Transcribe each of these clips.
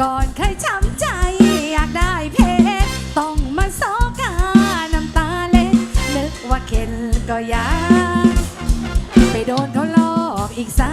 ก่อนเคยช้ำใจอยากได้เพชรต้องมาโซกาน้ำตาเล็ดนึกว่าเข็นก็ยากไปโดนเขาหลอกอีกซ้า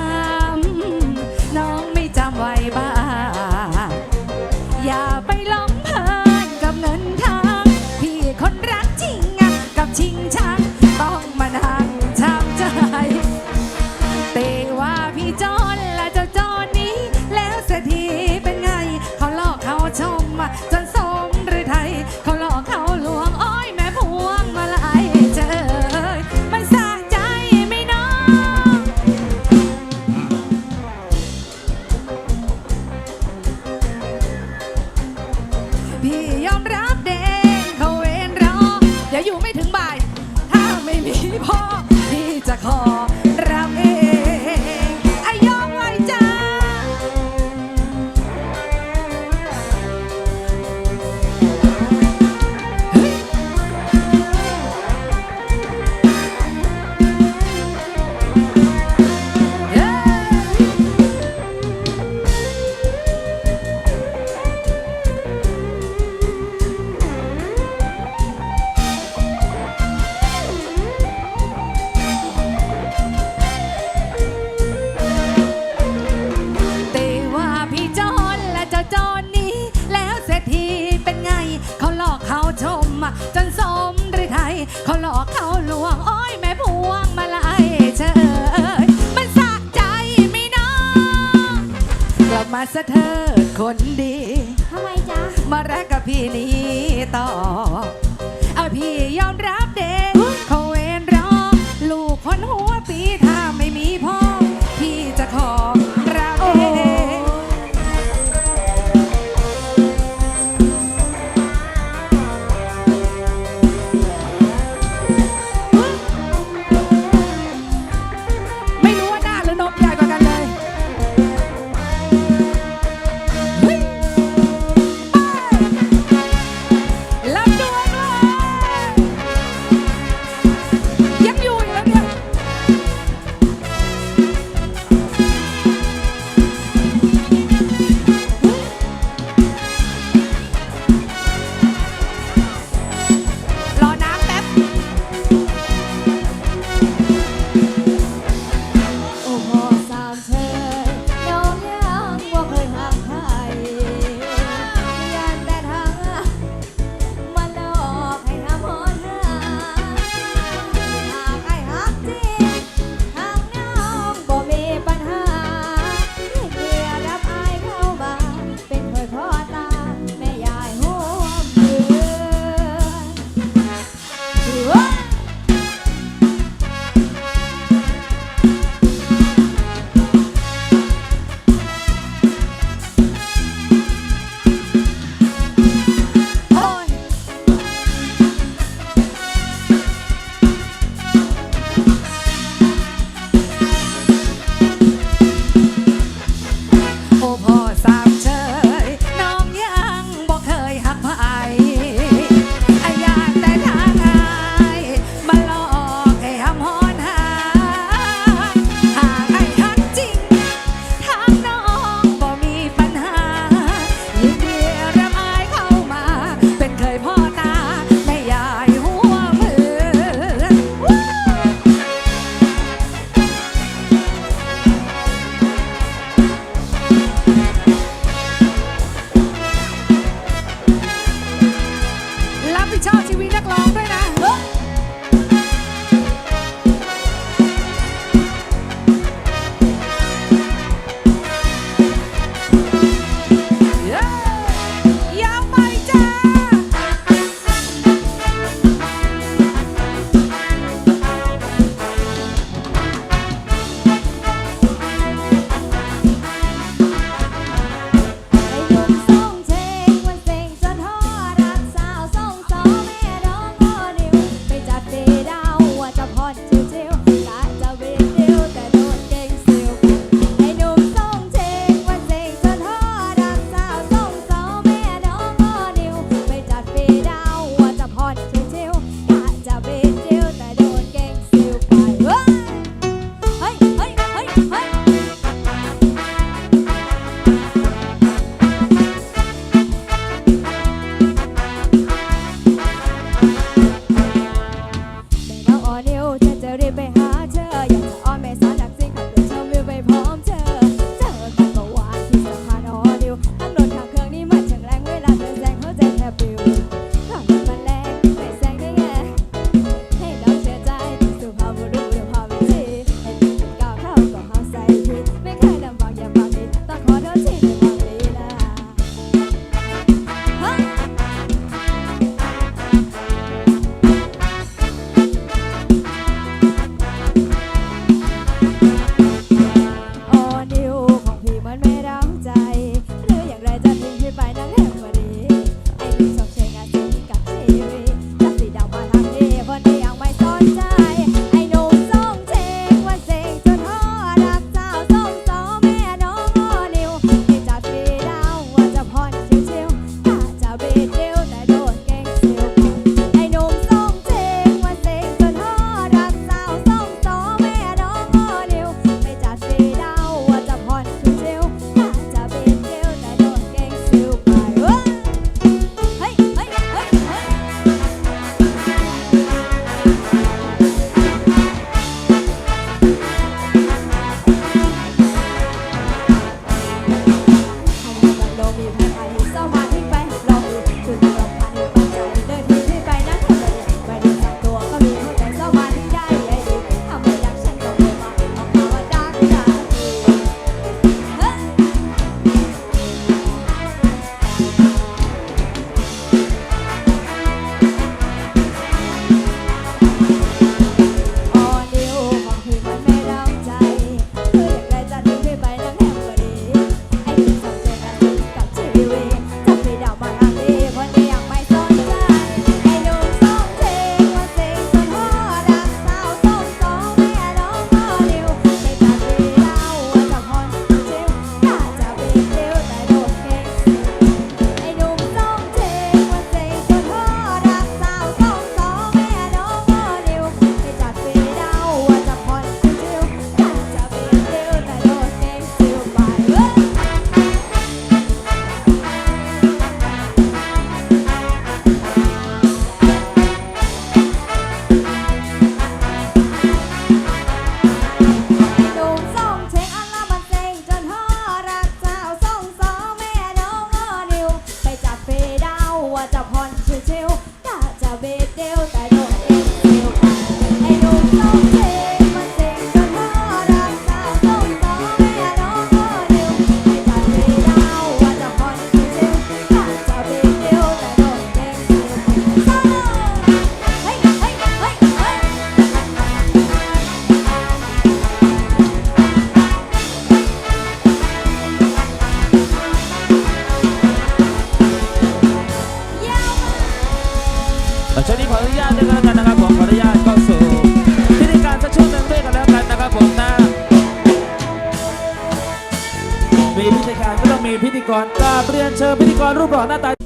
กรกราบเรียนเชิญพิธีกรรูปหล่อหน้าตา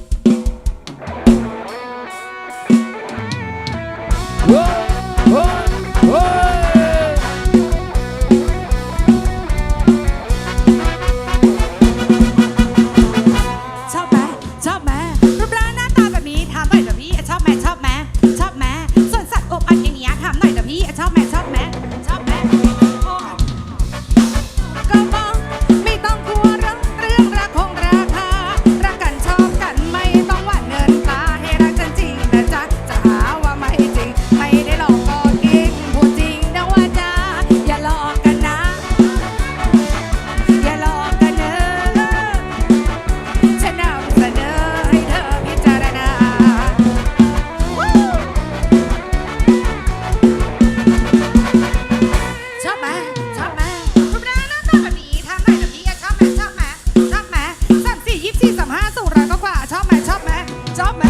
Stop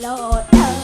Lord.